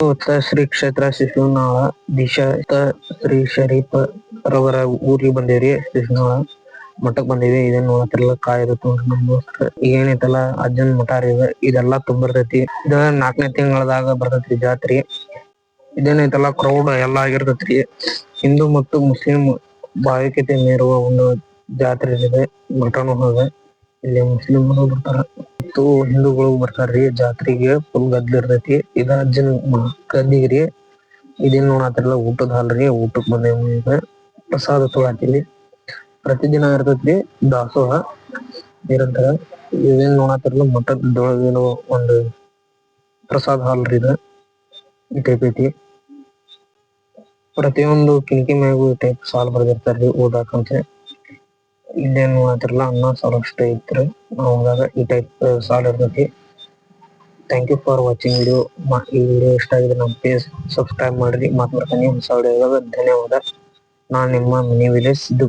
ಹೊತ್ತ ಶ್ರೀ ಕ್ಷೇತ್ರ ಶಿಶುನಾಳ ದಿಶಾ ಶ್ರೀ ಶರೀಫ್ ರವರ ಊರಿಗೆ ಬಂದೇವ್ರಿ. ಶಿಶುನಾಳ ಮಠಕ್ ಬಂದೇವಿ. ಇದನ್ನ ನಮ್ ದೋಸ್ತ ಏನೈತಲ್ಲ ಅಜ್ಜನ್ ಮಠ ರೀ ಇದ. ಇದೆಲ್ಲಾ ತುಂಬಿರ್ತೈತಿ. ಇದ ನಾಲ್ಕನೇ ತಿಂಗಳದಾಗ ಬರ್ತೈತ್ರಿ ಜಾತ್ರಿ. ಇದೇನೈತಲ್ಲ ಕ್ರೌಡ್ ಎಲ್ಲಾ ಆಗಿರ್ತೈತ್ರಿ. ಹಿಂದೂ ಮತ್ತು ಮುಸ್ಲಿಂ ಭಾವಿಕತೆ ಮೇರುವ ಒಂದು ಜಾತ್ರೆ ಇದೆ. ಮಠನೂ ಅದ. ಇಲ್ಲಿ ಮುಸ್ಲಿಮರು ಬರ್ತಾರ. ಮತ್ತು ಹಿಂದೂಗಳು ಬರ್ತಾರ್ರಿ, ಜಾತ್ರೆಗೆ ಫುಲ್ ಗದ್ದಲ ಇರ್ತೈತಿ. ಇದ ಅಜ್ಜನ್ ಗದ್ದಿಗ್ರಿ ಇದೇನ್ ನೋಡತ್ತಿರಲ್ಲ ಊಟದ ಹಾಲ್ ರೀ ಊಟಕ್ ಬಂದೇವ್ ಈಗ. ಪ್ರಸಾದ ತೊಗೊಳತ್ತೀವಿ ಪ್ರತಿದಿನ ಇರ್ತೈತ್ರಿ ದಾಸೋಹ, ನಿರಂತರ. ಇವೇನ್ ನೋಡತ್ತಿರಲ್ಲ ಮಠದೊಳಗೇನೋ ಒಂದು ಪ್ರಸಾದ ಹಾಲ್ ರೀ ಇದು. ಈ ಟೈಪ್ ಐತಿ. ಪ್ರತಿಯೊಂದು ಕಿಟಕಿ ಮ್ಯಾಗೂ ಈ ಟೈಪ್ ಸಾಲ್ ಬರ್ದಿರ್ತಾರ್ರಿ ಓದಾಕಂತ ಇಲ್ಲೇನ್ ಮಾಡ್ತಿರಲ್ಲ ಅನ್ನ, ಸಾರು ಅಷ್ಟೇ ಐತ್ರಿ ಹೋದಾಗ ಈ ಟೈಪ್ ಸಾಲ್ ಇರ್ತೈತಿ thank you for watching video ಈ ವಿಡಿಯೋ ಇಷ್ಟ ಆಗಿದ್ರೆ ನಮ್ಮ ಪೇಜ್ ಸಬ್ಸ್ಕ್ರೈಬ್ ಮಾಡ್ರಿ. ಮಾತಾಡ್ತೀನಿ. ಹೊಸ ವಿಡಿಯೋ ಧನ್ಯವಾದ. ನಾನು ನಿಮ್ಮ ಮಿನಿ ವಿಲೇಜ್ ಸಿದ್ದು.